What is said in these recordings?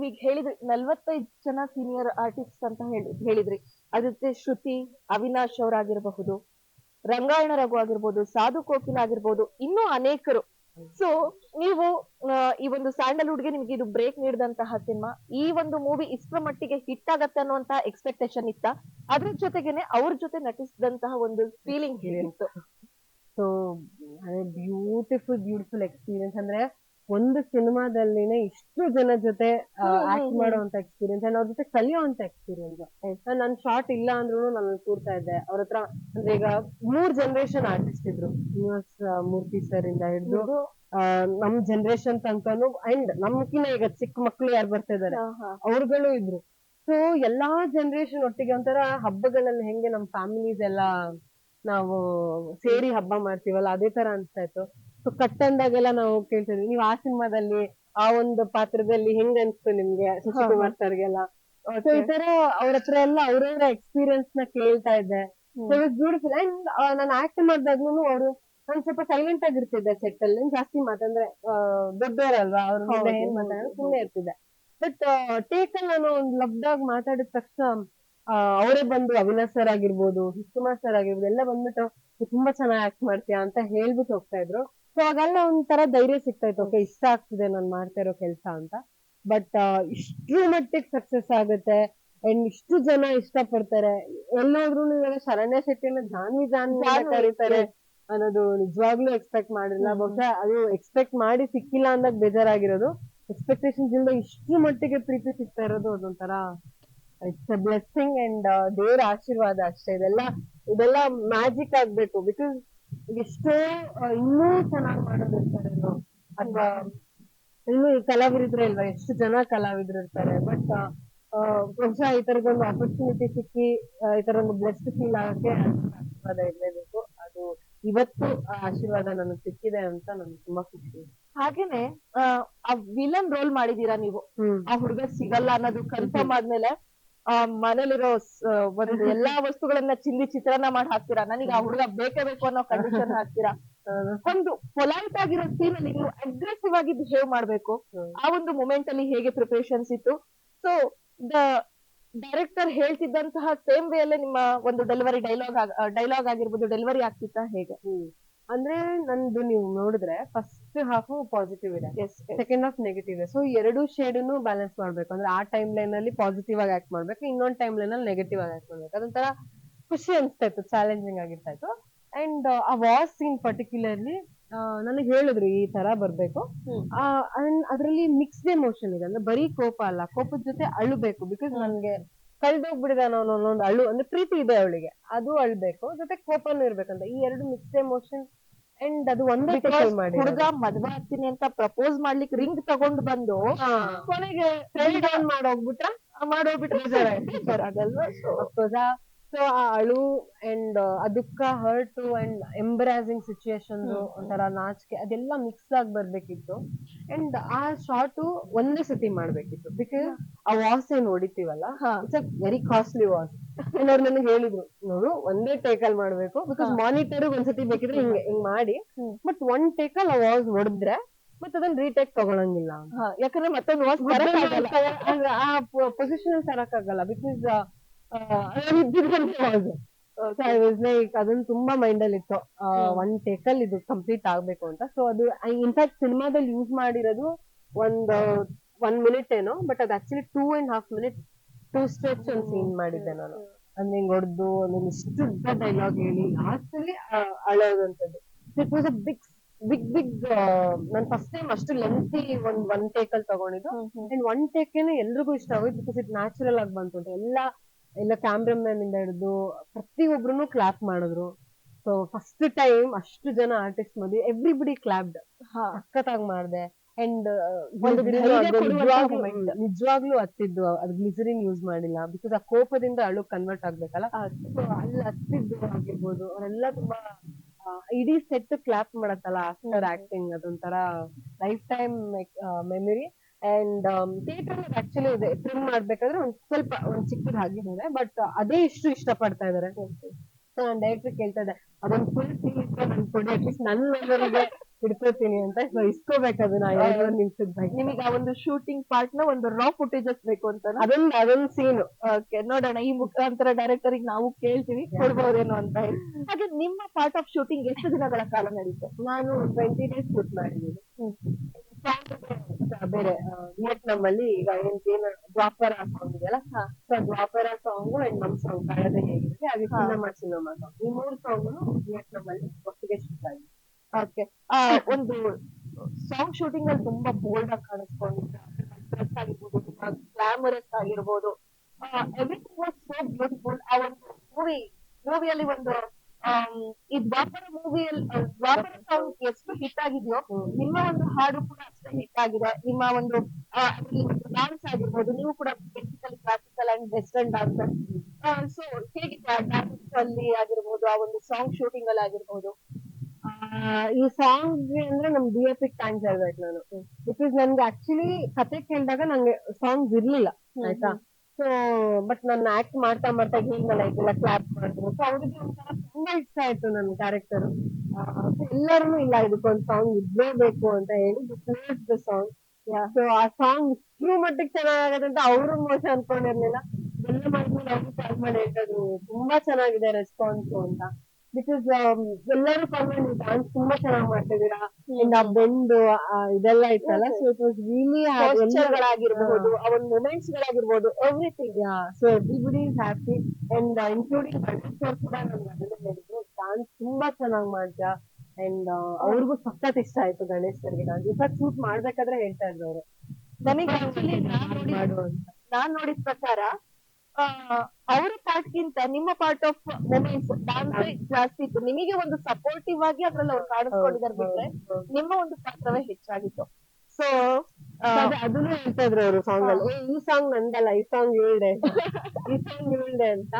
ನೀವೀಗ ಹೇಳಿದ್ರಿ ನಲ್ವತ್ತೈದು ಜನ ಸೀನಿಯರ್ ಆರ್ಟಿಸ್ಟ್ ಅಂತ ಹೇಳಿ ಹೇಳಿದ್ರಿ. ಅದಕ್ಕೆ ಜೊತೆ ಶ್ರುತಿ ಅವಿನಾಶ್ ಅವರಾಗಿರಬಹುದು ರಂಗಾಯಣ ರಘು ಆಗಿರ್ಬೋದು ಸಾಧು ಕೋಕಿಲ ಆಗಿರ್ಬೋದು ಇನ್ನೂ ಅನೇಕರು. ಸೊ ನೀವು ಈ ಒಂದು ಸ್ಯಾಂಡಲ್ವುಡ್ಗೆ ನಿಮ್ಗೆ ಇದು ಬ್ರೇಕ್ ನೀಡಿದಂತಹ ಸಿನಿಮಾ ಈ ಒಂದು ಮೂವಿ ಇಷ್ಟರ ಮಟ್ಟಿಗೆ ಹಿಟ್ ಆಗತ್ತೆ ಅನ್ನುವಂತ ಎಕ್ಸ್ಪೆಕ್ಟೇಷನ್ ಇತ್ತ. ಅದ್ರ ಜೊತೆಗೆನೆ ಅವ್ರ ಜೊತೆ ನಟಿಸಿದಂತಹ ಒಂದು ಫೀಲಿಂಗ್ ಹೇಗಿತ್ತು ಸೊ ಅದೇ ಬ್ಯೂಟಿಫುಲ್ ಬ್ಯೂಟಿಫುಲ್ ಎಕ್ಸ್ಪೀರಿಯನ್ಸ್ ಅಂದ್ರೆ ಒಂದು ಸಿನಿಮಾದಲ್ಲಿನೇ ಇಷ್ಟು ಜನ ಜೊತೆ ಹ್ಮ್, ಆಕ್ಟ್ ಹ್ಮ್. ಮಾಡುವಂತ ಎಕ್ಸ್ಪೀರಿಯನ್ಸ್ ಅಂಡ್ ಅವ್ರ ಜೊತೆ ಕಲಿಯುವಂತ ಎಕ್ಸ್ಪೀರಿಯನ್ಸ್ ನನ್ ಶಾರ್ಟ್ ಇಲ್ಲ ಅಂದ್ರೂ ನಾನು ಕೂರ್ತಾ ಇದ್ದೆ. ಅವ್ರ ಹತ್ರ ಅಂದ್ರೆ ಈಗ ಮೂರ್ ಜನರೇಷನ್ ಆರ್ಟಿಸ್ಟ್ ಇದ್ರು. ಶ್ರೀನಿವಾಸ್ ಆ, ಮೂರ್ತಿ ಸರ್ ಇಂದ ಹಿಡಿದು ನಮ್ ಜನರೇಷನ್ ತನಕನು ಅಂಡ್ ನಮ್ಕಿನ ಈಗ ಚಿಕ್ಕ ಮಕ್ಳು ಯಾರು ಬರ್ತಾ ಇದಾರೆ? ಅವ್ರುಗಳು ಇದ್ರು. ಸೊ ಎಲ್ಲಾ ಜನರೇಷನ್ ಒಟ್ಟಿಗೆ ಒಂಥರ ಹಬ್ಬಗಳಲ್ಲಿ ಹೆಂಗೆ ನಮ್ ಫ್ಯಾಮಿಲೀಸ್ ಎಲ್ಲ ನಾವು ಸೇರಿ ಹಬ್ಬ ಮಾಡ್ತೀವಲ್ಲ ಅದೇ ತರ ಅನ್ಸ್ತಾ ಇತ್ತು. ಸೊ ಕಟ್ ಅಂದಾಗೆಲ್ಲ ನಾವು ಕೇಳ್ತಿದ್ವಿ. ನೀವು ಆ ಸಿನಿಮಾದಲ್ಲಿ ಆ ಒಂದು ಪಾತ್ರದಲ್ಲಿ ಹೆಂಗ್ ಅನ್ಸ್ತು ನಿಮ್ಗೆ ಶಶಿಕುಮಾರ್ ಸರ್ಗೆಲ್ಲ? ಸೊ ಈ ತರ ಅವ್ರ ಹತ್ರ ಎಲ್ಲ ಅವ್ರವ್ರ ಎಕ್ಸ್ಪೀರಿಯನ್ಸ್ನ ಕೇಳ್ತಾ ಇದ್ದೆ. ಬ್ಯೂಟಿಫುಲ್ ಅಂಡ್ ನಾನು ಆಕ್ಟ್ ಮಾಡ್ದಾಗ್ಲೂ ಅವರು ನಾನು ಸ್ವಲ್ಪ ಸೈಲೆಂಟ್ ಆಗಿರ್ತಿದ್ದೆ ಸೆಟ್ ಅಲ್ಲಿ. ಜಾಸ್ತಿ ಮಾತಂದ್ರೆ ದೊಡ್ಡವರಲ್ವಾ ಅವ್ರ ಮುಂದೆ ಏನ್ ಸುಮ್ಮನೆ ಮಾತಾಡೋದು ಸುಮ್ನೆ ಇರ್ತಿದ್ದೆ. ಬಟ್ ಟೇಕ್ ಅಲ್ಲಿ ನಾನು ಒಂದು ಆಗಿ ಮಾತಾಡಿದ ತಕ್ಷಣ ಅವರೇ ಬಂದು ಅವಿನಾಶ್ ಸರ್ ಆಗಿರ್ಬೋದು ಸುಶಿಕುಮಾರ್ ಸರ್ ಆಗಿರ್ಬೋದು ಎಲ್ಲ ಬಂದ್ಬಿಟ್ಟು "ನೀ ತುಂಬಾ ಚೆನ್ನಾಗಿ ಆಕ್ಟ್ ಮಾಡ್ತೀಯಾ? ಅಂತ ಹೇಳ್ಬಿಟ್ಟು ಹೋಗ್ತಾ ಇದ್ರು. ಸೊ ಹಾಗಲ್ಲ ಒಂಥರ ಧೈರ್ಯ ಸಿಗ್ತಾ ಇತ್ತು. ಓಕೆ ಇಷ್ಟ ಆಗ್ತಿದೆ ನಾನು ಮಾಡ್ತಾ ಇರೋ ಕೆಲಸ ಅಂತ. ಬಟ್ ಇಷ್ಟ್ರ ಮಟ್ಟಿಗೆ ಸಕ್ಸಸ್ ಆಗುತ್ತೆ. ಅಂಡ್ ಇಷ್ಟು ಜನ ಇಷ್ಟಪಡ್ತಾರೆ. ಪಡ್ತಾರೆ ಇವಾಗ ಶರಣ್ಯ ಶೆಟ್ಟಿನ ಜಾನ್ವಿ ಜಾನ್ವಿ ಅಂತ ಕರೀತಾರೆ ಅನ್ನೋದು ನಿಜವಾಗ್ಲೂ ಎಕ್ಸ್ಪೆಕ್ಟ್ ಮಾಡಿಲ್ಲ. ಬಹುಶಃ ಅದು ಎಕ್ಸ್ಪೆಕ್ಟ್ ಮಾಡಿ ಸಿಕ್ಕಿಲ್ಲ ಅಂದಾಗ ಬೇಜಾರಾಗಿರೋದು. ಎಕ್ಸ್ಪೆಕ್ಟೇಷನ್ಸ್ ಇಂದ ಇಷ್ಟು ಮಟ್ಟಿಗೆ ಪ್ರೀತಿ ಸಿಗ್ತಾ ಇರೋದು ಅದೊಂಥರ ಇಟ್ಸ್ ಅ ಬ್ಲೆಸ್ಸಿಂಗ್ ಅಂಡ್ ದೇವ್ರ ಆಶೀರ್ವಾದ ಅಷ್ಟೇ. ಇದೆಲ್ಲ ಇದೆಲ್ಲ ಮ್ಯಾಜಿಕ್ ಆಗ್ಬೇಕು. ಬಿಕಾಸ್ ಎಷ್ಟೋ ಇನ್ನೂ ಚೆನ್ನಾಗಿ ಮಾಡೋದಿರ್ತಾರೆ ಅಥವಾ ಇನ್ನು ಕಲಾವಿದ್ರೆ ಇಲ್ವಾ ಎಷ್ಟು ಜನ ಕಲಾವಿದ್ರು ಇರ್ತಾರೆ ಬಟ್ ಬಹುಶಃ ಈ ತರದೊಂದು ಆಪರ್ಚುನಿಟಿ ಸಿಕ್ಕಿ ಈ ತರ ಒಂದು ಬ್ಲೆಸ್ಡ್ ಫೀಲ್ ಆಗಕ್ಕೆ ಆಶೀರ್ವಾದ ಇರ್ಲೇಬೇಕು. ಅದು ಇವತ್ತು ಆಶೀರ್ವಾದ ನನಗೆ ಸಿಕ್ಕಿದೆ ಅಂತ ನನ್ಗೆ ತುಂಬಾ ಖುಷಿ. ಹಾಗೇನೆ ಆ, ಆ ವಿಲನ್ ರೋಲ್ ಮಾಡಿದೀರಾ ನೀವು? ಆ ಹುಡುಗ ಸಿಗಲ್ಲ ಅನ್ನೋದು ಕನ್ಫರ್ಮ್ ಆದ್ಮೇಲೆ ಆ ಮನೇಲಿರೋ ಒಂದು ಎಲ್ಲಾ ವಸ್ತುಗಳನ್ನ ಚಿಂದಿ ಚಿತ್ರಾನ್ನ ಮಾಡಿ ಹಾಕ್ತೀರಾ? ನನಗೆ ಆ ಹುಡುಗ ಬೇಕೇ ಬೇಕು ಅನ್ನೋ ಕಂಡೀಷನ್ ಹಾಕ್ತೀರಾ? ಒಂದು ಪೊಲೈಟ್ ಆಗಿರೋ ಸೀನ್ ಅಲ್ಲಿ ನೀವು ಅಗ್ರೆಸಿವ್ ಆಗಿ ಬಿಹೇವ್ ಮಾಡ್ಬೇಕು? ಆ ಒಂದು ಮೂಮೆಂಟ್ ಅಲ್ಲಿ ಹೇಗೆ ಪ್ರಿಪರೇಷನ್ಸ್ ಇತ್ತು? ಸೊ ದ ಡೈರೆಕ್ಟರ್ ಹೇಳ್ತಿದ್ದಂತಹ ಸೇಮ್ ವೇ ಅಲ್ಲೇ ನಿಮ್ಮ ಒಂದು ಡೆಲಿವರಿ ಡೈಲಾಗ್ ಡೈಲಾಗ್ ಆಗಿರ್ಬೋದು ಡೆಲಿವರಿ ಆಗ್ತಿತ್ತಾ ಹೇಗೆ? ಅಂದ್ರೆ ನಂದು ನೀವು ನೋಡಿದ್ರೆ ಫಸ್ಟ್ ಹಾಫ್ ಪಾಸಿಟಿವ್ ಇದೆ. ಸೆಕೆಂಡ್ ಹಾಫ್ ನೆಗೆಟಿವ್ ಇದೆ. ಸೊ ಎರಡು ಶೇಡ್ನು ಬ್ಯಾಲೆನ್ಸ್ ಮಾಡ್ಬೇಕು. ಅಂದ್ರೆ ಆ ಟೈಮ್ ಲೈನ್ ಅಲ್ಲಿ ಪಾಸಿಟಿವ್ ಆಗಿ ಆಕ್ಟ್ ಮಾಡ್ಬೇಕು. ಇನ್ನೊಂದು ಟೈಮ್ ಲೈನ್ ಅಲ್ಲಿ ನೆಗೆಟಿವ್ ಆಗಿ ಆಕ್ಟ್ ಮಾಡ್ಬೇಕು. ಅದೊಂಥರ ಖುಷಿ ಅನ್ಸ್ತಾ ಇತ್ತು. ಚಾಲೆಂಜಿಂಗ್ ಆಗಿರ್ತಾ ಇತ್ತು. ಅಂಡ್ ಆ ವಾಸ್ ಸೀನ್ ಪರ್ಟಿಕ್ಯುಲರ್ಲಿ ನನಗೆ ಹೇಳಿದ್ರು ಈ ತರ ಬರ್ಬೇಕು. ಅಂಡ್ ಅದ್ರಲ್ಲಿ ಮಿಕ್ಸ್ಡ್ ಎಮೋಷನ್ ಇದೆ. ಅಂದ್ರೆ ಬರೀ ಕೋಪ ಅಲ್ಲ ಕೋಪದ ಜೊತೆ ಅಳುಬೇಕು. ಬಿಕಾಸ್ ನನ್ಗೆ ಕಳ್ದೋಗ್ಬಿಡಿದ ಅನ್ನೋ ಒಂದು ಅಳು ಅಂದ್ರೆ ಪ್ರೀತಿ ಇದೆ ಅವಳಿಗೆ. ಅದು ಅಳ್ಬೇಕು. ಜೊತೆ ಕೋಪನೂ ಇರ್ಬೇಕಂತ. ಈ ಎರಡು ಮಿಕ್ಸ್ಡ್ ಎಮೋಷನ್ ಅಂಡ್ ಅದು ಒಂದೇ ಟೇಕಲ್ ಮಾಡಿ ಹುಡುಗ ಮದ್ವೆ ಆಗ್ತೀನಿ ಅಂತ ಪ್ರಪೋಸ್ ಮಾಡ್ಲಿಕ್ಕೆ ರಿಂಗ್ ತಗೊಂಡ್ ಬಂದು ಕೊನೆಗೆ ಡೌನ್ ಮಾಡೋಗ್ಬಿಟ್ರ? ಮಾಡೋಗ್ಬಿಟ್ರೆ? ಬೇಜಾರಾಗಲ್ವಾ So, ಸೊ ಆ ಅಳು ಅಂಡ್ ಅದಕ್ಕ ಹರ್ಟ್ ಅಂಡ್ ಎಂಬರಾಸಿಂಗ್ ಸಿಚುಯೇಷನ್. ಒಂಥರ ನಾಚಿಕೆ ಅದೆಲ್ಲ ಮಿಕ್ಸ್ ಆಗಿ ಬರ್ಬೇಕಿತ್ತು. ಅಂಡ್ ಆ ಶಾರ್ಟ್ ಒಂದೇ ಸತಿ ಮಾಡ್ಬೇಕಿತ್ತು. ಬಿಕಾಸ್ ಆ ವಾಸ್ ಏನ್ ಹೊಡಿತೀವಲ್ಲ. It's a very costly was. And ಅವ್ರು ನನಗೆ ಹೇಳಿದ್ರು ನೋಡು ಒಂದೇ ಟೇಕಲ್ ಮಾಡ್ಬೇಕು. ಬಿಕಾಸ್. ಮಾನಿಟರ್ ಒಂದ್ಸತಿ ಬೇಕಿದ್ರೆ ಹಿಂಗೆ ಹಿಂಗ್ ಮಾಡಿ. ಬಟ್ ಒನ್ ಟೇಕಲ್ ಆ ವಾಸ್ ಹೊಡೆದ್ರೆ ಮತ್ತೆ ಅದನ್ನ ರೀಟೇಕ್ ತಗೊಳಂಗಿಲ್ಲ ಯಾಕಂದ್ರೆ ಮತ್ತೊಂದು ವಾಸ್ ಅಂದ್ರೆ ಆ ಪೊಸಿಷನ್ ತರಕ್ಕಾಗಲ್ಲ ಬಿಕಾಸ್ ಲೈಕ್ ಅದನ್ನ ತುಂಬಾ ಮೈಂಡ್ ಅಲ್ಲಿ ಇತ್ತು. ಒನ್ ಟೇಕ್ ಅಲ್ಲಿ ಇದು ಕಂಪ್ಲೀಟ್ ಆಗ್ಬೇಕು ಅಂತ. ಸೊ ಅದು ಇನ್ಫ್ಯಾಕ್ಟ್ ಸಿನಿಮಾದಲ್ಲಿ ಯೂಸ್ ಮಾಡಿರೋದು ಒಂದು ಒನ್ ಮಿನಿಟ್ ಏನೋ ಬಟ್ ಅದು actually two and half minute to stretch ಒಂದ್ ಸೀನ್ ಮಾಡಿದ್ದೆ ನಾನು. ಅಂದ್ರೆ ಹಿಂಗ್ ಹೊಡೆದು ಒಂದು ಇಷ್ಟು ಉದ್ದ ಡೈಲಾಗ್ ಹೇಳಿ ಲಾಸ್ಟ್ ಅಲ್ಲಿ ಅಳೋದಂತದ್ದು. It was a big big big ನಾನು ಫಸ್ಟ್ ಟೈಮ್ ಅಷ್ಟು ಲೆಂತಿ ಒಂದ್ ಒನ್ ಅಲ್ಲಿ ತಗೊಂಡಿದ್ದು. ಅಂಡ್ ಒನ್ ಟೇಕೇನೆ ಎಲ್ರಿಗೂ ಇಷ್ಟ ಆಗೋಯ್ತು ಬಿಕಾಸ್ ಇಟ್ ನ್ಯಾಚುರಲ್ ಆಗಿ ಬಂತು ಎಲ್ಲ ಎಲ್ಲ ಕ್ಯಾಮ್ರಾಮನ್ ಇಂದ ಹಿಡಿದು ಪ್ರತಿಯೊಬ್ರು ಕ್ಲಾಪ್ ಮಾಡಿದ್ರು. ಸೊ ಫಸ್ಟ್ ಟೈಮ್ ಅಷ್ಟು ಜನ ಆರ್ಟಿಸ್ಟ್ ಮಧ್ಯೆ ಎವ್ರಿಬಡಿ ಕ್ಲಾಪ್ಡ್ ಹಾ. ಸಖತ್ತಾಗಿ ಮಾಡಿದೆ. ಅಂಡ್ ನಿಜವಾಗ್ಲೂ ಹತ್ತಿದ್ದು ಅದು ಗ್ಲಿಸರಿನ್ ಯೂಸ್ ಮಾಡಿಲ್ಲ. ಬಿಕಾಸ್ ಆ ಕೋಪದಿಂದ ಅಳು ಕನ್ವರ್ಟ್ ಆಗ್ಬೇಕಲ್ಲ? ಸೊ ಅಲ್ಲಿ ಹತ್ತಿದ್ದು ಆಗಿರ್ಬೋದು. ಅವರೆಲ್ಲ ತುಂಬಾ ಇಡೀ ಸೆಟ್ ಕ್ಲಾಪ್ ಮಾಡತ್ತಲ್ಲ ಆಫ್ಟರ್ ಆಕ್ಟಿಂಗ್ ಅದೊಂಥರ life time memory and theatre actually ಇದೆ ಟ್ರಿಮ್ ಮಾಡ್ಬೇಕಾದ್ರೆ ಒಂದ್ ಸ್ವಲ್ಪ ಒಂದ್ ಚಿಕ್ಕದ್ ಆಗಿದ್ದಾರೆ ಬಟ್ ಅದೇ ಇಷ್ಟು ಇಷ್ಟ ಪಡ್ತಾ ಇದಾರೆ ಸೊ ನಾನು ಡೈರೆಕ್ಟರ್ ಕೇಳ್ತಾ ಇದ್ದೆ ಅದೊಂದ್ ಫುಲ್ ಸೀನ್ ನನ್ ಕೊಡಿ ಅಟ್ಲೀಸ್ಟ್ ನನ್ನ ಮೆಮೊರಿಗೆ ಇಟ್ಕೋತೀನಿ ಅಂತ. ಸೊ ಇಸ್ಕೋಬೇಕು ಅದನ್ನ ಎರಡೂವರೆ ನಿಮಿಷದ ಬಗ್ಗೆ. ನಿಮಗೆ ಆ ಒಂದು ಶೂಟಿಂಗ್ ಪಾರ್ಟ್ನ ಒಂದು ರಾ ಫುಟೇಜಸ್ ಬೇಕು ಅಂತ ಅದೊಂದು ಅದೊಂದ್ ಸೀನ್ ಓಕೆ ನೋಡೋಣ ಈ ಮುಖಾಂತರ ಡೈರೆಕ್ಟರ್ ನಾವು ಕೇಳ್ತೀವಿ ಕೊಡ್ಬೋದೇನೋ ಅಂತ ಹೇಳಿ. ಹಾಗೆ ನಿಮ್ಮ ಪಾರ್ಟ್ ಆಫ್ ಶೂಟಿಂಗ್ ಎಷ್ಟು ದಿನಗಳ ಕಾಲ ನಡೀತು? ನಾನು ಟ್ವೆಂಟಿ ಡೇಸ್ ಶೂಟ್ ಮಾಡಿದ್ದೀನಿ. ಬೇರೆ ವಿಯಟ್ನಾಂ ಅಲ್ಲಿ ಈಗ ಏನ್ ಏನ್ ದ್ವಾಪರ ಸಾಂಗ್ ಇದೆಯಲ್ಲ ಸೊ ದ್ವಾಪರ ಸಾಂಗ್ ಅಂಡ್ ನಮ್ ಸಾಂಗ್ ಕಳೆದ ಹೇಗಿದೆ. ಹಾಗೆ. ಸಿನಿಮಾ ಸಿನಿಮಾ ಸಾಂಗ್ ಈ ಮೂರು ಸಾಂಗ್ ವಿಯಟ್ನಾಂ ಅಲ್ಲಿ ಒಟ್ಟಿಗೆ ಶೂಟ್ ಆಗಿದೆ ಓಕೆ ಒಂದು ಸಾಂಗ್ ಶೂಟಿಂಗ್ ಅಲ್ಲಿ ತುಂಬಾ ಬೋಲ್ಡ್ ಆಗಿ ಕಾಣಿಸ್ಕೊಂಡಿದೆ. ಡ್ರೆಸ್ ಆಗಿರ್ಬೋದು ತುಂಬಾ ಗ್ಲಾಮರಸ್ ಆಗಿರ್ಬೋದು. ಎವ್ರಿಥಿಂಗ್ ವಾಸ್ ಸೋ ಬ್ಯೂಟಿಫುಲ್ ಆ ಒಂದು ಮೂವಿ ಮೂವಿಯಲ್ಲಿ ಒಂದು ಈ ದ್ವಾಪರ ಮೂವಿಯಲ್ಲಿ ದ್ವಾಪರ ಸಾಂಗ್ ಎಷ್ಟು ಹಿಟ್ ಆಗಿದೆಯೋ. ನಿಮ್ಮ ಒಂದು ಹಾಡು ಕೂಡ ಅಷ್ಟೇ ಹಿಟ್ ಆಗಿದೆ. ನಿಮ್ಮ ಒಂದು ಡಾನ್ಸ್ ಆಗಿರ್ಬೋದು, ನೀವು ಕೂಡ basically classical and western dancer so ಹೇಗಿದೆ ಡಾನ್ಸ್ ಅಲ್ಲಿ ಆಗಿರ್ಬೋದು, ಆ ಒಂದು ಸಾಂಗ್ ಶೂಟಿಂಗ್ ಅಲ್ಲಿ ಆಗಿರ್ಬೋದು? ಈ ಸಾಂಗ್ ಅಂದ್ರೆ ನಮ್ ಡಿ ಎಫ್ ಥ್ಯಾಂಕ್ಸ್ ಹೇಳ್ಬೇಕು ನಾನು. ಬಿಕಾಸ್ ನನ್ಗೆ ಆಕ್ಚುಲಿ ಕತೆ ಕೇಳಿದಾಗ ನಂಗೆ ಸಾಂಗ್ಸ್ ಇರ್ಲಿಲ್ಲ, ಆಯ್ತಾ? ಸೊ ಬಟ್ ನಾನು ಆಕ್ಟ್ ಮಾಡ್ತಾ ಮಾಡ್ತಾ ಹೀಗೆಲ್ಲ ಇದೆಲ್ಲ ಕ್ಲಾಪ್ ಮಾಡಿದ್ರು ಸೊ ಅವ್ರಿಗೆ ಒಂಥರ ತುಂಬಾ ಇಷ್ಟ ಆಯ್ತು ನನ್ನ ಕ್ಯಾರೆಕ್ಟರ್ ಎಲ್ಲರೂ ಇಲ್ಲ ಇದಕ್ಕೊಂದು ಸಾಂಗ್ ಇರ್ಲೇಬೇಕು ಅಂತ ಹೇಳಿ ದ ಸಾಂಗ್ ಸೊ ಆ ಸಾಂಗ್ ಇಷ್ಟ್ರ ಮಟ್ಟಿಗೆ ಚೆನ್ನಾಗತ್ತೆ ಅಂತ ಅವರು ಮೋಸ ಅನ್ಕೊಂಡಿರ್ಲಿಲ್ಲ. ಎಲ್ಲ ಮಾಡಿದ್ಮೇಲೆ ಅವ್ರು ಕಾಲ್ ಮಾಡಿ ಹೇಳಿದ್ರು ತುಂಬಾ ಚೆನ್ನಾಗಿದೆ ರೆಸ್ಪಾನ್ಸ್ ಅಂತ. ಬಿಕಾಸ್ ಎಲ್ಲರೂ ನೀವು ಡಾನ್ಸ್ ತುಂಬಾ ಚೆನ್ನಾಗಿ ಮಾಡ್ತಿದ್ದೀರಾ? ನಿಮ್ಮ ಬೆಂಡು ಆ, ಇದೆಲ್ಲ ಇತ್ತಲ್ಲ? ಸೊ ಇಟ್ ವಾಸ್ ರಿಯಲಿ ಗಳಾಗಿರ್ಬಹುದು ಆ ಒಂದು moments ಗಳಾಗಿರ್ಬಹುದು everything so everybody is happy and including sir ಕೂಡ ನಾನ್ ಅದನ್ನೇ ಹೇಳಿದ್ರು ಡಾನ್ಸ್ ತುಂಬಾ ಚೆನ್ನಾಗಿ ಮಾಡ್ತೀಯ? ಅಂಡ್ ಅವ್ರಿಗೂ ಸಖತ್ ಇಷ್ಟ ಆಯ್ತು ಗಣೇಶ್ ಸರ್ಗೆ ನಾನು ಇವಾಗ ಶೂಟ್ ಮಾಡ್ಬೇಕಾದ್ರೆ ಹೇಳ್ತಾ ಇದ್ರು ಅವರು. ನನಗೆ ಆಕ್ಚುಲಿ ನಾನ್ ನೋಡಿದ ಪ್ರಕಾರ ಅವರ ಪಾರ್ಟ್ ಗಿಂತ ನಿಮ್ಮ ಪಾರ್ಟ್ ಆಫ್ ಮೂಮೆಂಟ್ಸ್ ಡಾನ್ಸ್ ಜಾಸ್ತಿ ಇತ್ತು. ನಿಮಗೆ ಒಂದು ಸಪೋರ್ಟಿವ್ ಆಗಿ ಅದ್ರಲ್ಲಿ ಅವ್ರು ಕಾಣಿಸ್ಕೊಂಡಿದ್ದಾರೆ ಬಿಟ್ರೆ ನಿಮ್ಮ ಒಂದು ಪಾತ್ರವೇ ಹೆಚ್ಚಾಗಿತ್ತು. ಸೊ ಅದೇ ಅದನ್ನು ಹೇಳ್ತಾ ಇದ್ರು ಅವರು ಸಾಂಗ್ ಅಲ್ಲಿ. "ಏ, ಈ ಸಾಂಗ್ ನಂದಲ್ಲ ಈ ಸಾಂಗ್ ಹೇಳ್ದೆ ಈ ಸಾಂಗ್ ಹೇಳ್ದೆ ಅಂತ.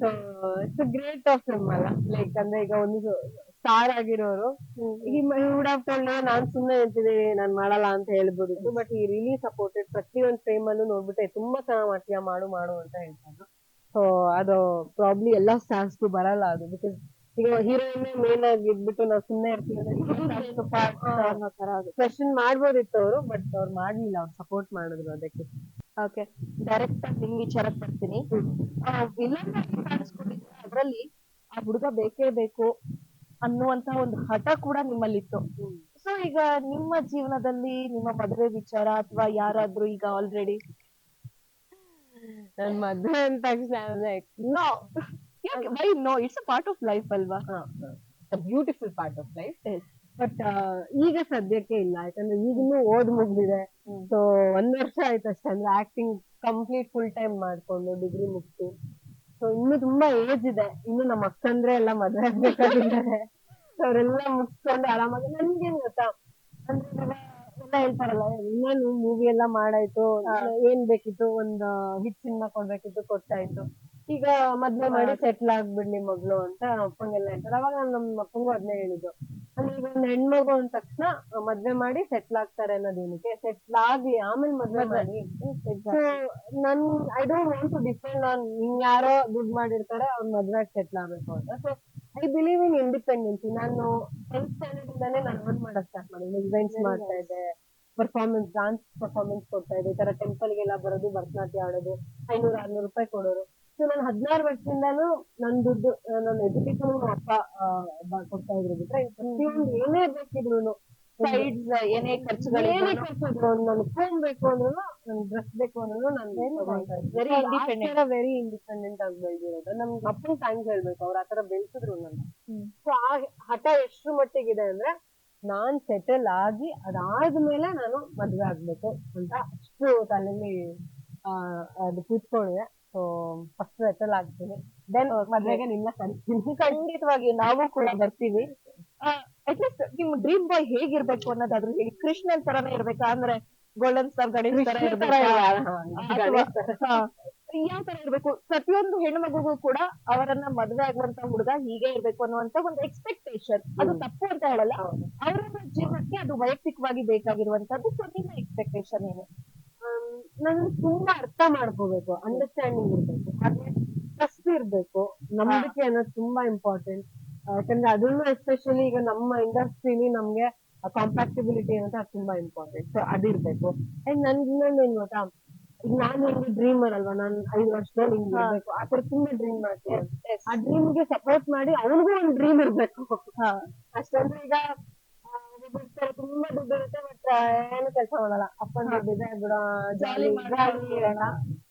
So it's great of him ಅಲ್ಲ. ಲೈಕ್ ಅಂದ್ರೆ ಈಗ ಒಂದು ಸ್ಟಾರ್ ಆಗಿರೋರು ಈ ವುಡ್ ಟೋಲ್ಡ್ ನಾನ್ ಸುಮ್ನೆ ಹೇಳ್ತಿದ್ದೀನಿ ನಾನ್ ಮಾಡಲ್ಲ ಅಂತ ಹೇಳ್ಬೋದಿತ್ತು ಬಟ್ ಈ ರಿಲಿ ಸಪೋರ್ಟೆಡ್ ಪ್ರತಿಯೊಂದು ಫ್ರೇಮ್ ಅಲ್ಲೂ ನೋಡ್ಬಿಟ್ಟೆ ತುಂಬಾ ಚೆನ್ನಾಗ್ ಮಾಡ್ತೀಯ ಮಾಡು ಮಾಡು ಅಂತ ಹೇಳ್ತಾರೆ ಸೊ ಅದು ಪ್ರಾಬ್ಲಿ ಎಲ್ಲಾ ಸ್ಟಾರ್ಸ್ಗೂ ಬರಲ್ಲ ಅದು ಬಿಕಾಸ್ ಈಗ ಹೀರೋಯಿನ್ ಮೇನ್ ಆಗಿ ಇದ್ಬಿಟ್ಟು ನಾವು ಸುಮ್ನೆ ಇರ್ತೀವಿ ಕ್ವೆಶನ್ ಮಾಡ್ಬೋದಿತ್ತು ಅವರು ಬಟ್ ಅವ್ರು ಮಾಡ್ಲಿಲ್ಲ ಅವ್ರು ಸಪೋರ್ಟ್ ಮಾಡಿದ್ರು ಅದಕ್ಕೆ. ಓಕೆ ಡೈರೆಕ್ಟ್ ಆಗಿ ನಿಮ್ ವಿಚಾರಕ್ಕೆ ಬರ್ತೀನಿ ವಿಲನ್ ಆಗಿ ಕಾಣಿಸ್ಕೊಂಡಿದ್ರೆ ಅದ್ರಲ್ಲಿ ಆ ಹುಡುಗ ಬೇಕೇ ಬೇಕು. ಅನ್ನುವಂತ ಒಂದು ಹಠ ಕೂಡ ನಿಮ್ಮಲ್ಲಿತ್ತು. ಸೊ ಈಗ ನಿಮ್ಮ ಜೀವನದಲ್ಲಿ ನಿಮ್ಮ ಮದುವೆ ವಿಚಾರ ಅಥವಾ ಯಾರಾದ್ರೂ ಈಗ ಆಲ್ರೆಡಿ ನನ್ ಮದ್ವೆ ಅಂದ ತಕ್ಷಣ no why no it's a part of life ಅಲ್ವಾ? Beautiful part of life. But ಈಗ ಸದ್ಯಕ್ಕೆ ಇಲ್ಲ. ಯಾಕಂದ್ರೆ ಈಗ ಇನ್ನೂ ಓದ್ ಮುಗ್ದಿದೆ. ಸೊ ಒಂದ್ ವರ್ಷ ಆಯ್ತು ಅಷ್ಟೇ. ಅಂದ್ರೆ ಆಕ್ಟಿಂಗ್ ಕಂಪ್ಲೀಟ್ ಫುಲ್ ಟೈಮ್ ಮಾಡ್ಕೊಂಡು ಡಿಗ್ರಿ ಮುಗ್ಸಿ. ಸೊ ಇನ್ನು ತುಂಬಾ ಏಜ್ ಇದೆ. ಇನ್ನು ನಮ್ಮ ಅಕ್ಕಂದ್ರೆ ಎಲ್ಲ ಮದ್ವೆ ಆಗ್ಬೇಕಾಗಿದ್ದಾರೆ. ಅವರೆಲ್ಲ ಮುಗಿಸ್ಕೊಂಡು ಆರಾಮಾಗಿ ನನ್ಗೇನ್ ಗೊತ್ತಾ? ಅಂದ್ರೆ ಎಲ್ಲ ಹೇಳ್ತಾರಲ್ಲ ಇನ್ನೇನು ಮೂವಿ ಎಲ್ಲ ಮಾಡಾಯ್ತು ಏನ್ ಬೇಕಿತ್ತು? ಒಂದ್ ಹಿಟ್ ಸಿನಿಮಾ ಕೊಡ್ಬೇಕಿತ್ತು ಕೊಟ್ಟಾಯ್ತು ಈಗ ಮದ್ವೆ ಮಾಡಿ ಸೆಟ್ಲ್ ಆಗ್ಬಿಡ್ಲಿ ಮಗಳು ಅಂತ ಅಪ್ಪಂಗೆಲ್ಲ ಹೇಳ್ತಾರೆ. ಅವಾಗ ನಾನ್ ನಮ್ಮ ಅಪ್ಪಂಗೂ ಅದನ್ನೇ ಹೇಳಿದ್ದು. ಅಂದ್ರೆ ಈಗ ಒಂದ್ ಹೆಣ್ಮಗು ಅಂದ ತಕ್ಷಣ ಮದ್ವೆ ಮಾಡಿ ಸೆಟ್ಲ್ ಆಗ್ತಾರೆ ಅನ್ನೋದೇನಕ್ಕೆ ಸೆಟ್ಲ್ ಆಗಿ ಆಮೇಲೆ ಮದ್ವೆ ಮಾಡಿ. ಸೊ ನನ್ I don't want to depend on ಹಿಂಗ್ ಯಾರೋ ದುಡ್ಡು ಮಾಡಿರ್ತಾರೆ ಅವ್ರ ಮದ್ವೆ ಸೆಟ್ಲ್ ಆಗ್ಬೇಕು ಅಂತ. So I believe in independency ನಾನು ಟೆಂತ್ ಸ್ಟ್ಯಾಂಡರ್ಡ್ ಇಂದಾನೆ ನಾನು ಅರ್ನ್ ಮಾಡಕ್ ಸ್ಟಾರ್ಟ್ ಮಾಡಿದ್ದೆ ಇವೆಂಟ್ಸ್ ಮಾಡ್ತಾ ಇದ್ದೆ ಪರ್ಫಾರ್ಮೆನ್ಸ್ ಡಾನ್ಸ್ ಪರ್ಫಾರ್ಮೆನ್ಸ್ ಕೊಡ್ತಾ ಇದ್ದೆ. ಈ ತರ ಟೆಂಪಲ್ ಗೆಲ್ಲ ಬರೋದು ಭರತನಾಟ್ಯ ಆಡೋದು. ಐನೂರ ಆರ್ನೂರು ರೂಪಾಯಿ ಕೊಡೋರು. ಸೊ ನಾನು ಹದಿನಾರು ವರ್ಷದಿಂದಾನು ನನ್ ದುಡ್ಡು ನನ್ನ ಎಜುಕೇಶನ್ ಅಪ್ಪ ಕೊಡ್ತಾ ಇದ್ರು ಬಿಟ್ರೆ ಪ್ರತಿಯೊಂದು ಏನೇ ಬೇಕಿದ್ರು ಸೈಡ್ಸ್ ಏನೇ ಏನೇ ಖರ್ಚು ನನ್ ಫೋನ್ ಬೇಕು ಅಂದ್ರು ನನ್ ಡ್ರೆಸ್ ಬೇಕು ಅಂದ್ರು ನಾನು ವೆರಿ independent. ವೆರಿ ಇಂಡಿಪೆಂಡೆಂಟ್ ಆಗಿ ಬೆಳೆದಿರೋದು. ನಮ್ ಅಪ್ಪನ್ ಥ್ಯಾಂಕ್ಸ್ ಹೇಳ್ಬೇಕು ಅವ್ರ ಆತರ ಬೆಳೆಸಿದ್ರು ನನ್ನ. ಸೊ ಆ ಹಠ ಎಷ್ಟು ಮಟ್ಟಿಗಿದೆ ಅಂದ್ರೆ ನಾನ್ ಸೆಟಲ್ ಆಗಿ ಅದಾದ್ಮೇಲೆ ನಾನು ಮದ್ವೆ ಆಗ್ಬೇಕು ಅಂತ ಅಷ್ಟು ತಲೆಯಲ್ಲಿ ಆ, ಅದು ಕೂತ್ಕೊಂಡಿದೆ. ಸೊ ಫಸ್ಟ್ ಸೆಟಲ್ ಆಗ್ತೀನಿ ದೆನ್ ಮದ್ವೆಗೆ ನಿನ್ನ ಕರಿತೀನಿ ಖಂಡಿತವಾಗಿ ನಾವು ಕೂಡ ಬರ್ತೀವಿ. ಅಟ್ಲೀಸ್ಟ್ ನಿಮ್ ಡ್ರೀಮ್ ಬಾಯ್ ಹೇಗಿರ್ಬೇಕು ಅನ್ನೋದಾದ್ರೂ ಹೇಳಿ. ಕೃಷ್ಣನ್ ತರನೇ ಇರ್ಬೇಕಾ? ಅಂದ್ರೆ ಗೋಲ್ಡನ್ ಸ್ಟಾರ್ ಗಣೇಶ್ ತರ ಇರ್ಬೇಕಾ. ಯಾವ ತರ ಇರ್ಬೇಕು? ಪ್ರತಿಯೊಂದು ಹೆಣ್ಣು ಮಗುಗೂ ಕೂಡ ಅವರನ್ನ ಮದ್ವೆ ಆಗುವಂತ ಹುಡುಗ ಹೀಗೆ ಇರ್ಬೇಕು ಅನ್ನುವಂತ ಒಂದು ಎಕ್ಸ್ಪೆಕ್ಟೇಷನ್ ಅದು. ತಪ್ಪು ಅಂತ ಹೇಳಲ್ಲ. ಅವರ ಜೀವನಕ್ಕೆ ಅದು ವೈಯಕ್ತಿಕವಾಗಿ ಬೇಕಾಗಿರುವಂತದ್ದು ಸೊ ನಿಮ್ಮ ಎಕ್ಸ್ಪೆಕ್ಟೇಷನ್ ಏನು? ನನ್ ತುಂಬಾ ಅರ್ಥ ಮಾಡ್ಕೋಬೇಕು ಅಂಡರ್ಸ್ಟ್ಯಾಂಡಿಂಗ್ ಇರ್ಬೇಕು. ಹಾಗೆ ಟ್ರಸ್ಟ್ ಇರ್ಬೇಕು. ನಂಬಿಕೆ ಅನ್ನೋದು ತುಂಬಾ ಇಂಪಾರ್ಟೆಂಟ್ ಯಾಕಂದ್ರೆ ಅದನ್ನು ಎಸ್ಪೆಷಲಿ ಈಗ ನಮ್ಮ ಇಂಡಸ್ಟ್ರಿಲಿ ನಮ್ಗೆ ಕಾಂಪ್ಯಾಕ್ಟಿಬಿಲಿಟಿ ಅಂತ ಅದು ತುಂಬಾ ಇಂಪಾರ್ಟೆಂಟ್ ಸೊ ಅದಿರ್ಬೇಕು. ಅಂಡ್ ನನ್ಗೆ ಇನ್ನೊಂದು ಏನ್ ಗೊತ್ತಾ? ಈಗ ನಾನು ಒಂದು ಡ್ರೀಮರ್ ಅಲ್ವಾ? ನಾನು ಐದು ವರ್ಷದಲ್ಲಿ ಹಿಂಗ್ ಇರ್ಬೇಕು. ಆ ತರ ತುಂಬಾ ಡ್ರೀಮ್ ಮಾಡ್ತೀನಿ. ಆ ಡ್ರೀಮ್ಗೆ ಸಪೋರ್ಟ್ ಮಾಡಿ ಅವನಿಗೂ ಒಂದು ಡ್ರೀಮ್ ಇರ್ಬೇಕು. ಅಷ್ಟೊಂದು ಅಷ್ಟಂದ್ರೆ ಈಗ ಇರ್ತಾರೆ, ತುಂಬಾ ದುಡ್ಡು ಇರುತ್ತೆ ಬಟ್ ಏನು ಕೆಲಸ ಮಾಡಲ್ಲ. ಅಪ್ಪನ ದುಡ್ಡಿದೆ ಬಿಡ ಜಾಲಿ ಇರೋಣ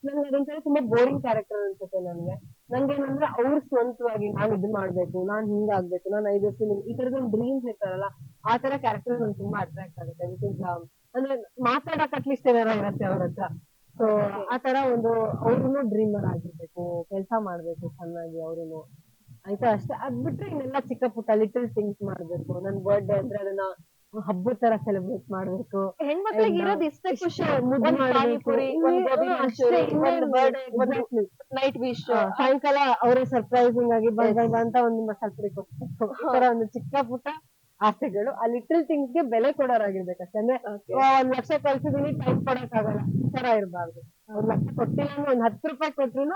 ನನ್ಗೆ ಅದೊಂದ್ಸರಿ ತುಂಬಾ ಬೋರಿಂಗ್ ಕ್ಯಾರೆಕ್ಟರ್ ಅನ್ಸುತ್ತೆ ನನ್ಗೆ. ನಂಗೇನಂದ್ರೆ ಅವ್ರ ಸ್ವಂತವಾಗಿ ನಾನ್ ಇದು ಮಾಡ್ಬೇಕು ನಾನ್ ಹಿಂಗಾಗ್ಬೇಕು ನಾನ್ ಐದು ವರ್ಷ ಈ ತರದ ಒಂದು ಡ್ರೀಮ್ಸ್ ಇರ್ತಾರಲ್ಲ ಆ ತರ ಕ್ಯಾರೆಕ್ಟರ್ ನಂಗೆ ತುಂಬಾ ಅಟ್ರಾಕ್ಟ್ ಆಗುತ್ತೆ. ಬಿಕಾಸ್ ಅಂದ್ರೆ ಮಾತಾಡಕ್ ಅಟ್ಲೀಸ್ಟ್ ಏನಾರ ಇರುತ್ತೆ ಅವ್ರ ಹತ್ರ. ಸೊ ಆ ತರ ಒಂದು ಅವ್ರು ಡ್ರೀಮರ್ ಆಗಿರ್ಬೇಕು ಕೆಲಸ ಮಾಡ್ಬೇಕು ಚೆನ್ನಾಗಿ ಅವ್ರುನು. ಆಯ್ತಾ? ಅಷ್ಟೇ. ಅದ್ ಬಿಟ್ರೆ ಇನ್ನೆಲ್ಲ ಚಿಕ್ಕ ಪುಟ್ಟ ಲಿಟಲ್ ಥಿಂಗ್ಸ್ ಮಾಡ್ಬೇಕು. ನನ್ ಬರ್ಡೇ ಅಂದ್ರೆ ಅದನ್ನ ಹಬ್ಬದ ತರ ಸೆಲೆಬ್ರೇಟ್ ಮಾಡ್ಬೇಕು. ಹೆಣ್ಮಕ್ಳಿಗೆ ಇರೋದು ಇಷ್ಟೇ ಖುಷಿ ಮುದ್ದೆ ಒಂದ್ ಮಾಡ್ಬೇಕು. ಪಾನಿಪುರಿ ಒಂದ್ ಗೋಬಿ ಇನ್ನೇನು ಮಂಚೂರಿ ಅಷ್ಟೇ, ಇನ್ನೇನು ಒಂದ್ ಬರ್ಡೇ exactly. ನೈಟ್ ವಿಶ್ ಸಾಯಂಕಾಲ ಅವರೇ ಸರ್ಪ್ರೈಸಿಂಗ್ ಆಗಿ ಬಂದ ಅಂತ ಒಂದು ಮಸಾಲೆ ಪುರಿ ಕೊಡ್ಬೇಕು ಈ ತರ ಒಂದು ಚಿಕ್ಕ ಪುಟ್ಟ ಆಸೆಗಳು ಆ ಲಿಟಲ್ ಥಿಂಗ್ಸ್ಗೆ ಬೆಲೆ ಕೊಡೋರಾಗಿರ್ಬೇಕು ಅಷ್ಟೇ. ಅಂದ್ರೆ ಆ, ಒಂದ್ ಲಕ್ಷ ಕಳ್ಸಿದೀನಿ ಟೈಮ್ ಕೊಡಕ್ ಆಗಲ್ಲ ತರ ಇರಬಾರ್ದು. ಒಂದ್ ಲಕ್ಷ ಕೊಟ್ಟಿಲ್ಲ ಅಂದ್ರೆ ಒಂದ್ ಹತ್ತು ರೂಪಾಯಿ ಕೊಟ್ರು ಒಂದ್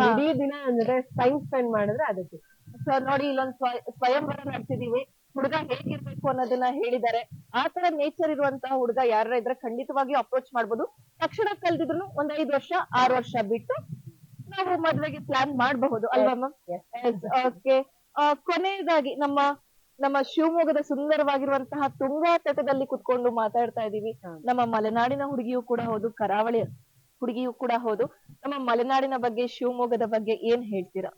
ಹಾ. ಇಡೀ ದಿನ ಅಂದ್ರೆ ಟೈಮ್ ಸ್ಪೆಂಡ್ ಮಾಡಿದ್ರೆ ಅದಕ್ಕೆ. ಸರ್ ನೋಡಿ ಇಲ್ಲೊಂದ್ ಸ್ವ- ಸ್ವಯಂವರ ನಡೆಸಿದೀವಿ. ಹುಡುಗ ಹೇಗಿರ್ಬೇಕು ಅನ್ನೋದನ್ನ ಹೇಳಿದ್ದಾರೆ. ಆ ತರ ನೇಚರ್ ಇರುವಂತಹ ಹುಡುಗ ಯಾರ ಇದ್ರೆ ಖಂಡಿತವಾಗಿ ಅಪ್ರೋಚ್ ಮಾಡ್ಬೋದು. ತಕ್ಷಣ ಕಲ್ದಿದ್ರು ಒಂದ್ ಐದ್ ವರ್ಷ ಆರು ವರ್ಷ ಬಿಟ್ಟು ನಾವು ಮದ್ವೆಗೆ ಪ್ಲಾನ್ ಮಾಡಬಹುದು ಅಲ್ವಾ ಮ್ಯಾಮ್. ಓಕೆ ಕೊನೆಯದಾಗಿ ನಮ್ಮ ನಮ್ಮ ಶಿವಮೊಗ್ಗದ ಸುಂದರವಾಗಿರುವಂತಹ ತುಂಗಾ ತಟದಲ್ಲಿ ಕುತ್ಕೊಂಡು ಮಾತಾಡ್ತಾ ಇದೀವಿ ನಮ್ಮ ಮಲೆನಾಡಿನ ಹುಡುಗಿಯೂ ಕೂಡ ಹೌದು ಕರಾವಳಿ ಹುಡುಗಿಯೂ ಕೂಡ ಹೌದು. ನಮ್ಮ ಮಲೆನಾಡಿನ ಬಗ್ಗೆ ಶಿವಮೊಗ್ಗದ ಬಗ್ಗೆ ಏನ್ ಹೇಳ್ತೀರಾ?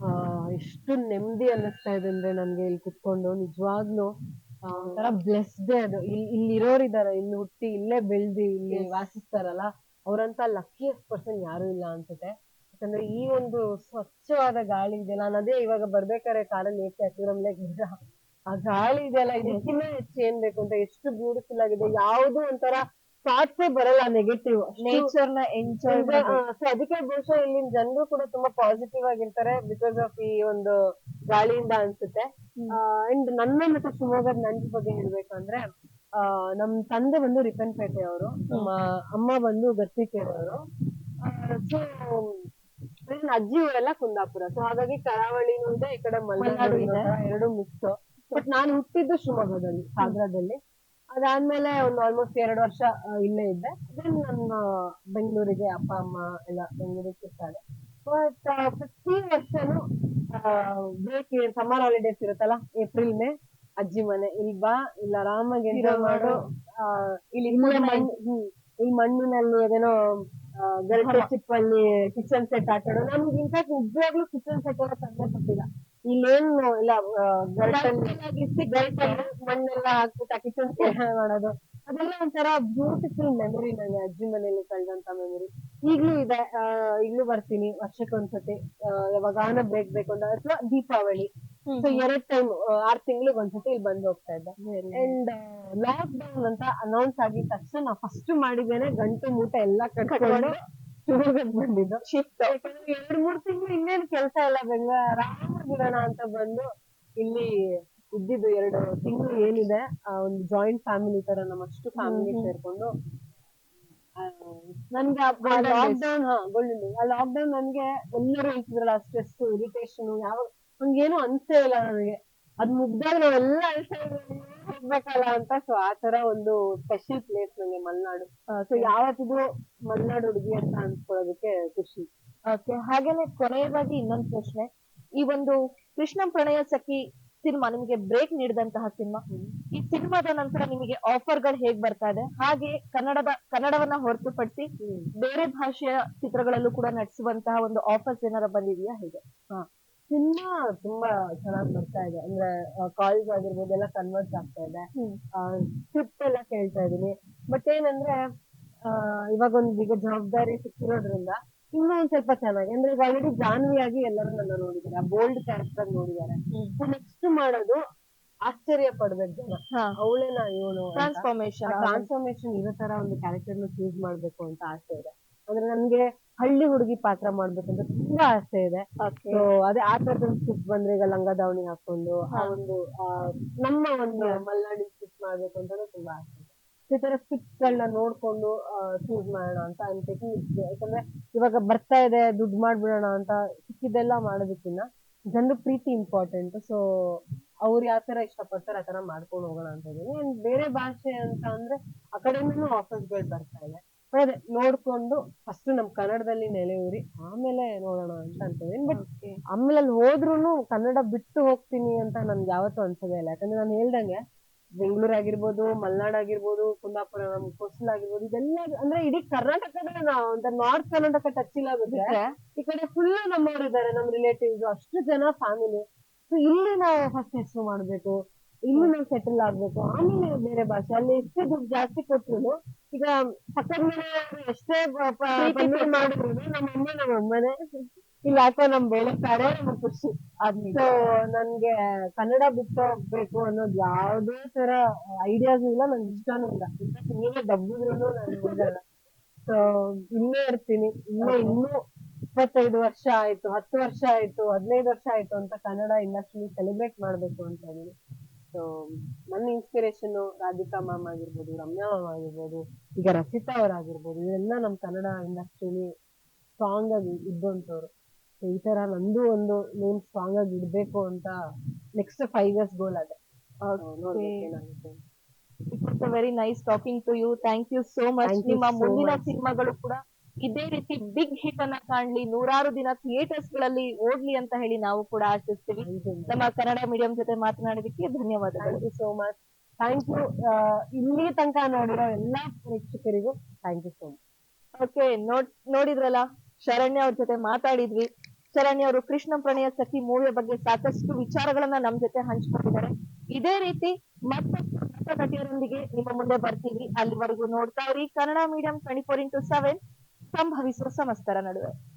ಆ, ಎಷ್ಟು ನೆಮ್ಮದಿ ಅನ್ನಿಸ್ತಾ ಇದೆ ಅಂದ್ರೆ ನನ್ಗೆ ಇಲ್ಲಿ ಕುತ್ಕೊಂಡು ನಿಜವಾಗ್ಲೂ ಒಂಥರ ಬ್ಲೆಸ್ಡ್ ಅದು. ಇಲ್ಲಿ ಇರೋರಿದಾರೆ ಇಲ್ಲಿ ಹುಟ್ಟಿ ಇಲ್ಲೇ ಬೆಳ್ದಿ ಇಲ್ಲಿ ವಾಸಿಸ್ತಾರಲ್ಲ ಅವ್ರಂತ ಲಕ್ಕಿಯಸ್ಟ್ ಪರ್ಸನ್ ಯಾರು ಇಲ್ಲ ಅನ್ಸುತ್ತೆ. ಯಾಕಂದ್ರೆ ಈ ಒಂದು ಸ್ವಚ್ಛವಾದ ಗಾಳಿ ಇದೆಯಲ್ಲ ನಾನು ಅದೇ ಇವಾಗ ಬರ್ಬೇಕಾದ್ರೆ ಕಾರಲ್ಲಿ ಏಕೆ ಹತ್ತಿರಮ್ಲೆ ಆ ಗಾಳಿ ಇದೆಯಲ್ಲ ಇದಕ್ಕಿನ್ನ ಹೆಚ್ಚು ಏನ್ ಬೇಕು ಅಂತ ಎಷ್ಟು ಬ್ಯೂಟಿಫುಲ್ ಆಗಿದೆ. ಯಾವುದು ಒಂಥರ ಥಾಟ್ಸೇ ಬರಲ್ಲ ನೆಗೆಟಿವ್ ನೇಚರ್ನ ಎಂಜಾಯ್ ಸೊ ಅದಕ್ಕೆ ಬಹುಶಃ ಇಲ್ಲಿನ ಜನರು ಕೂಡ ತುಂಬಾ ಪಾಸಿಟಿವ್ ಆಗಿರ್ತಾರೆ ಬಿಕಾಸ್ ಆಫ್ ಈ ಒಂದು ಗಾಳಿಯಿಂದ ಅನ್ಸುತ್ತೆ. ಅಂಡ್ ನನ್ನ ಮತ್ತೆ ಶಿವಮೊಗ್ಗದ ನಂಜ್ ಬಗ್ಗೆ ಹೇಳ್ಬೇಕಂದ್ರೆ ಆ ನಮ್ ತಂದೆ ಬಂದು ರಿಪ್ಪನ್ಪೇಟೆ ಅವರು ನಮ್ಮ ಅಮ್ಮ ಬಂದು ಗತ್ತಿಕೇರವರು ಸೊ ನನ್ನ ಅಜ್ಜಿ ಊರೆಲ್ಲ ಕುಂದಾಪುರ. ಸೊ ಹಾಗಾಗಿ ಕರಾವಳಿನೂ ಇದೆ ಈ ಕಡೆ ಮಲೆನಾಡು ಇದೆ. ಎರಡು ಮಿಕ್ಸ್ ಬಟ್ ನಾನು ಹುಟ್ಟಿದ್ದು ಶಿವಮೊಗ್ಗದಲ್ಲಿ ಸಾಗರದಲ್ಲಿ. ಅದಾದ್ಮೇಲೆ ಒಂದು ಆಲ್ಮೋಸ್ಟ್ ಎರಡು ವರ್ಷ ಇಲ್ಲೇ ಇದ್ದೆ. ದೆನ್ ನನ್ನ ಬೆಂಗಳೂರಿಗೆ ಅಪ್ಪ ಅಮ್ಮ ಎಲ್ಲ ಬೆಂಗಳೂರಿಗೆ ಸಿಗ್ತಾರೆ ಬಟ್ ಪ್ರತಿ ವರ್ಷನೂ ಬ್ರೇಕ್ ಸಮ್ಮರ್ ಹಾಲಿಡೇಸ್ ಇರುತ್ತಲ್ಲ ಏಪ್ರಿಲ್ ಮೇ ಅಜ್ಜಿ ಮನೆ ಇಲ್ಲಿ ಬಾ ಇಲ್ಲ ಆರಾಮಾಗಿ ಎಂಜಾಯ್ ಮಾಡು. ಇಲ್ಲಿ ಈ ಮಣ್ಣಿನಲ್ಲಿ ಅದೇನೋ ಗರಿಟೆ ಚಿಪ್ಪಲ್ಲಿ ಕಿಚನ್ ಸೆಟ್ ಆಟಾಡೋ ನಮ್ಗೆ ಇನ್ಫ್ಯಾಕ್ಟ್ ನಿಜವಾಗ್ಲೂ ಕಿಚನ್ ಸೆಟ್ ಎಲ್ಲ ತಂದೆ ಕೊಟ್ಟಿಲ್ಲ. ಇಲ್ಲೇನು ಇಲ್ಲ ಮಣ್ಣೆಲ್ಲ ಹಾಕ್ಬಿಟ್ಟು ಕಿಚನ್ ಮಾಡೋದು. ಅದೆಲ್ಲ ಒಂಥರ ಬ್ಯೂಟಿಫುಲ್ ಮೆಮೊರಿ ನನ್ನ ಅಜ್ಜಿ ಮನೇಲಿ ಕಳೆದಂತ ಮೆಮೊರಿ ಈಗ್ಲೂ ಇದೆ ಆ, ಈಗ್ಲೂ ಬರ್ತೀನಿ ವರ್ಷಕ್ಕೊಂದ್ಸತಿ ಆ, ಯಾವಾಗಾನ ಬ್ರೇಕ್ ಬೇಕು ಅಂತ ಅಥವಾ ದೀಪಾವಳಿ. ಸೊ ಎರಡ್ ಟೈಮ್ ಆರ್ ತಿಂಗಳಿಗೆ ಒಂದ್ಸತಿ ಇಲ್ಲಿ ಬಂದು ಹೋಗ್ತಾ ಇದ್ದೆ. ಅಂಡ್ ಲಾಕ್ ಡೌನ್ ಅಂತ ಅನೌನ್ಸ್ ಆಗಿದ ತಕ್ಷಣ ಫಸ್ಟ್ ಮಾಡಿದ್ದೇನೆ ಗಂಟು ಮೂಟ ಎಲ್ಲಾ ಕಟ್ಕೊಂಡು. ಶಿವಮೊಗ್ಗಕ್ಕೆ ಬಂದಿದ್ದು. ಶಿಫ್ಟ್ ಯಾಕಂದ್ರೆ ಎರಡ್ ಮೂರ್ ತಿಂಗಳು ಇನ್ನೇನ್ ಕೆಲಸ ಇಲ್ಲ ಬೆಂಗಳೂರು ಬಿಡೋಣ ಅಂತ ಬಂದು ಇಲ್ಲಿ ಇದ್ದಿದ್ದು ಎರಡು ತಿಂಗಳು ಏನಿದೆ ಆ ಒಂದು ಜಾಯಿಂಟ್ ಫ್ಯಾಮಿಲಿ ತರ ನಮ್ಮಷ್ಟು ಫ್ಯಾಮಿಲಿ. ಸೇರ್ಕೊಂಡು ನನ್ಗೆ days. ಲಾಕ್ಡೌನ್ ಹಾ ಗೋಲ್ಡನ್ ಆ ಲಾಕ್ಡೌನ್ ನನ್ಗೆ ಎಲ್ಲರೂ ಹೇಳ್ತಿದ್ರಲ್ಲ ಸ್ಟ್ರೆಸ್ ಇರಿಟೇಷನ್ ಯಾವ ಹಂಗೇನು ಅನ್ಸೇ ಇಲ್ಲ ನನಗೆ. ಅದ್ ಮುಗ್ದಾಗ ನಾವೆಲ್ಲ ಹೋಗ್ಬೇಕಲ್ಲ ಅಂತ ಸೊ ಆ ತರ ಒಂದು ಸ್ಪೆಷಲ್ ಪ್ಲೇಸ್ ನಂಗೆ ಮಲ್ನಾಡು. ಸೊ ಯಾವತ್ತಿಗೂ ಮಲ್ನಾಡು ಹುಡುಗಿ ಅಂತ ಅನ್ಸ್ಕೊಳ್ಳೋದಕ್ಕೆ ಖುಷಿ. ಓಕೆ ಹಾಗೇನೆ ಕೊನೆಯದಾಗಿ ಇನ್ನೊಂದು ಪ್ರಶ್ನೆ. ಈ ಒಂದು ಕೃಷ್ಣ ಪ್ರಣಯ ಸಖಿ ಸಿನಿಮಾ ನಿಮಗೆ ಬ್ರೇಕ್ ನೀಡಿದಂತಹ ಸಿನಿಮಾ. ಈ ಸಿನಿಮಾದ ನಂತರ ನಿಮಗೆ ಆಫರ್ಗಳು ಹೇಗ್ ಬರ್ತಾ ಇದೆ? ಹಾಗೆ ಕನ್ನಡದ ಕನ್ನಡವನ್ನ ಹೊರತುಪಡಿಸಿ ಬೇರೆ ಭಾಷೆಯ ಚಿತ್ರಗಳಲ್ಲೂ ಕೂಡ ನಟಿಸುವಂತಹ ಒಂದು ಆಫರ್ಸ್ ಏನಾರ ಬಂದಿದೆಯಾ ಹೇಗೆ? ಸಿನಿಮಾ ತುಂಬಾ ಚೆನ್ನಾಗಿ ಬರ್ತಾ ಇದೆ. ಅಂದ್ರೆ ಕಾಲೇಜ್ ಆಗಿರ್ಬೋದು ಎಲ್ಲ ಕನ್ವರ್ಟ್ ಆಗ್ತಾ ಇದೆ. ಸ್ಕ್ರಿಪ್ಟ್ ಎಲ್ಲ ಕೇಳ್ತಾ ಇದೀನಿ. ಬಟ್ ಏನಂದ್ರೆ ಇವಾಗ ಒಂದು ಈಗ ಜವಾಬ್ದಾರಿ ಸಿಕ್ಕಿರೋದ್ರಿಂದ ಇನ್ನೂ ಒಂದ್ ಸ್ವಲ್ಪ ಚೆನ್ನಾಗಿ ಅಂದ್ರೆ ಈಗ ಆಲ್ರೆಡಿ ಜಾನ್ವಿಯಾಗಿ ಎಲ್ಲರೂ ನನ್ನ ನೋಡಿದ್ದಾರೆ ಬೋಲ್ಡ್ ಕ್ಯಾರೆಕ್ಟರ್ ನೋಡಿದಾರೆ ನೆಕ್ಸ್ಟ್ ಮಾಡೋದು ಆಶ್ಚರ್ಯ ಪಡ್ಬೇಕು ಜನ. ಅವಳೇನ ಇವಳು ಟ್ರಾನ್ಸ್ಫಾರ್ಮೇಶನ್ ಟ್ರಾನ್ಸ್ಫಾರ್ಮೇಶನ್ ಇರೋ ತರ ಒಂದು ಕ್ಯಾರೆಕ್ಟರ್ನ ಚೂಸ್ ಮಾಡ್ಬೇಕು ಅಂತ ಆಸೆ ಇದೆ. ಅಂದ್ರೆ ನನ್ಗೆ ಹಳ್ಳಿ ಹುಡುಗಿ ಪಾತ್ರ ಮಾಡ್ಬೇಕು ಅಂತ ತುಂಬಾ ಆಸೆ ಇದೆ. ಸೊ ಅದೇ ಆ ತರದ ಸ್ಟಿಚ್ ಬಂದ್ರೆ ಈಗ ಲಂಗ ದಾವಣಿ ಹಾಕೊಂಡು ಆ ಒಂದು ಆ, ನಮ್ಮ ಒಂದು ಮಲ್ನಾಡಿ ಸ್ಟಿಚ್ ಮಾಡ್ಬೇಕು ಅಂತ ತುಂಬಾ ಆಸೆ ಈ ತರ ಗಳನ್ನ ನೋಡ್ಕೊಂಡು ಚೂಸ್ ಮಾಡೋಣ ಅಂತ ಟೆಕ್ನಿಕ್ಸ್ ಯಾಕಂದ್ರೆ ಇವಾಗ ಬರ್ತಾ ಇದೆ ದುಡ್ಡು ಮಾಡ್ಬಿಡೋಣ ಅಂತ ಸಿಕ್ಕಿದೆಲ್ಲ ಮಾಡೋದಕ್ಕಿಂತ ಜನರ ಪ್ರೀತಿ ಇಂಪಾರ್ಟೆಂಟ್ ಸೊ ಅವ್ರು ಯಾವ ತರ ಇಷ್ಟಪಡ್ತಾರೆ ಆ ತರ ಮಾಡ್ಕೊಂಡು ಹೋಗೋಣ ಅಂತ ಇದೀನಿ And ಬೇರೆ ಭಾಷೆ ಅಂತ ಅಂದ್ರೆ ಆ ಕಡೆಯಿಂದನೂ ಆಫರ್ಸ್ಗಳು ಬರ್ತಾ ಇದೆ. ಅದೇ ನೋಡ್ಕೊಂಡು ಫಸ್ಟ್ ನಮ್ ಕನ್ನಡದಲ್ಲಿ ನೆಲೆಯೂರಿ ಆಮೇಲೆ ನೋಡೋಣ ಅಂತ ಅನ್ಕೊಂಡಿದ್ದೀನಿ. ಬಟ್ ಆಮೇಲೆ ಅಲ್ಲಿ ಹೋದ್ರುನು ಕನ್ನಡ ಬಿಟ್ಟು ಹೋಗ್ತೀನಿ ಅಂತ ನನ್ಗೆ ಯಾವತ್ತೂ ಅನ್ಸೋದೇ ಇಲ್ಲ. ಯಾಕಂದ್ರೆ ನಾನು ಹೇಳ್ದಂಗೆ ಬೆಂಗಳೂರು ಆಗಿರ್ಬೋದು ಮಲ್ನಾಡ್ ಆಗಿರ್ಬೋದು ಕುಂದಾಪುರ ನಮ್ ಕೋಸ್ಟಲ್ ಆಗಿರ್ಬೋದು ಇದೆಲ್ಲ ಅಂದ್ರೆ ಇಡೀ ಕರ್ನಾಟಕದ ನಾವು ಅಂದ್ರೆ ನಾರ್ತ್ ಕರ್ನಾಟಕ ಟಚ್ ಇಲ್ಲ ಬಿಟ್ರೆ ಈ ಕಡೆ ಫುಲ್ ನಮ್ಮವ್ರು ಇದಾರೆ ನಮ್ ರಿಲೇಟಿವ್ಸ್ ಅಷ್ಟು ಜನ ಫ್ಯಾಮಿಲಿ ಸೊ ಇಲ್ಲಿ ನಾವು ಫಸ್ಟ್ ಹೆಸರು ಮಾಡ್ಬೇಕು ಇಲ್ಲಿ ನಾವು ಸೆಟಲ್ ಆಗ್ಬೇಕು. ಆಮೇಲೆ ಬೇರೆ ಭಾಷೆ ಅಲ್ಲಿ ಎಷ್ಟೇ ದುಡ್ಡು ಜಾಸ್ತಿ ಕೊಟ್ರು ಈಗ ಪಕ್ಕದ ಮನೆ ಎಷ್ಟೇ ಮಾಡಿದ್ರು ನಮ್ಮ ಅಮ್ಮ ನಮ್ಮ ಅಮ್ಮನೇ ಇಲ್ಲಿ ಯಾಕೋ ನಮ್ ಬೆಳೆ ಕಡೆ ನಮ್ಗೆ ಖುಷಿ. ಸೊ ನನ್ಗೆ ಕನ್ನಡ ಬಿಟ್ಟು ಹೋಗ್ಬೇಕು ಅನ್ನೋದು ಯಾವ್ದೇ ತರ ಐಡಿಯಾಸ್ ಇಲ್ಲ ನಂಗೆ ಇಷ್ಟನೂ ಇಲ್ಲ. ನೀವೇ ಡಬ್ಬಿದ್ರು ನಾನು ಹೋಗಲ್ಲ ಸೊ ಇಲ್ಲೇ ಇರ್ತೀನಿ. ಇನ್ನೂ ಇನ್ನೂ ಇಪ್ಪತ್ತೈದು ವರ್ಷ ಆಯ್ತು ಹತ್ತು ವರ್ಷ ಆಯ್ತು ಹದಿನೈದು ವರ್ಷ ಆಯ್ತು ಅಂತ ಕನ್ನಡ ಇಂಡಸ್ಟ್ರಿ ಸೆಲೆಬ್ರೇಟ್ ಮಾಡ್ಬೇಕು ಅಂತ ಹೇಳಿ. ಸೊ ನನ್ನ ಇನ್ಸ್ಪಿರೇಷನ್ ರಾಧಿಕಾ ಮ್ಯಾಮ್ ಆಗಿರ್ಬೋದು ರಮ್ಯಾ ಮ್ಯಾಮ್ ಆಗಿರ್ಬೋದು ಈಗ ರಚಿತಾ ಅವರಾಗಿರ್ಬೋದು ಇವರೆಲ್ಲ ನಮ್ ಕನ್ನಡ ಇಂಡಸ್ಟ್ರಿಲಿ ಸ್ಟ್ರಾಂಗ್ ಆಗಿ ಇದ್ದಂತವ್ರು ಈ ತರ ನಂದು ಒಂದು ನೇಮ್ ಸ್ಟ್ರಾಂಗ್ ಆಗಿ ಇಡ್ಬೇಕು ಅಂತ ನೆಕ್ಸ್ಟ್ ಫೈವ್ ಇಯರ್ಸ್ ಗೋಲ್ ಅದೇ. It's very nice talking to you thank you so much ನಿಮ್ಮ ಮುಂದಿನ. ಸಿನಿಮಾಗಳು ಕೂಡ ಇದೇ ರೀತಿ ಬಿಗ್ ಹಿಟ್ ಅನ್ನ ಕಾಣ್ಲಿ. ನೂರಾರು ದಿನ ಥಿಯೇಟರ್ಸ್ಗಳಲ್ಲಿ ಓಡ್ಲಿ ಅಂತ ಹೇಳಿ ನಾವು ಕೂಡ ಆಶಿಸ್ತೀವಿ. ನಮ್ಮ ಕನ್ನಡ ಮೀಡಿಯಂ ಜೊತೆ ಮಾತನಾಡೋದಕ್ಕೆ ಧನ್ಯವಾದಗಳು. ಸೋ ಮಚ್ ಥ್ಯಾಂಕ್ ಯು ಇಲ್ಲಿ ತನಕ ನೋಡಿರೋ ಎಲ್ಲಾ ಪ್ರೇಕ್ಷಕರಿಗೂ thank you so much okay ನೋಡ್ ನೋಡಿದ್ರಲ್ಲ? ಶರಣ್ಯ ಅವ್ರ ಜೊತೆ ಮಾತಾಡಿದ್ವಿ. ಶರಣ್ಯ ಅವರು ಕೃಷ್ಣ ಪ್ರಣಯ ಸಖಿ ಮೂವಿಯ ಬಗ್ಗೆ ಸಾಕಷ್ಟು ವಿಚಾರಗಳನ್ನ ನಮ್ ಜೊತೆ ಹಂಚ್ಕೊಂಡಿದ್ದಾರೆ. ಇದೇ ರೀತಿ ಮತ್ತಷ್ಟು ನಟಿಯರೊಂದಿಗೆ ನಿಮ್ಮ ಮುಂದೆ ಬರ್ತೀವಿ. ಅಲ್ಲಿವರೆಗೂ ನೋಡ್ತಾ ಇರಿ. Kannada medium twenty four into seven ಸಂಭವಿಸುವ ಸಮಸ್ತರ ನಡುವೆ.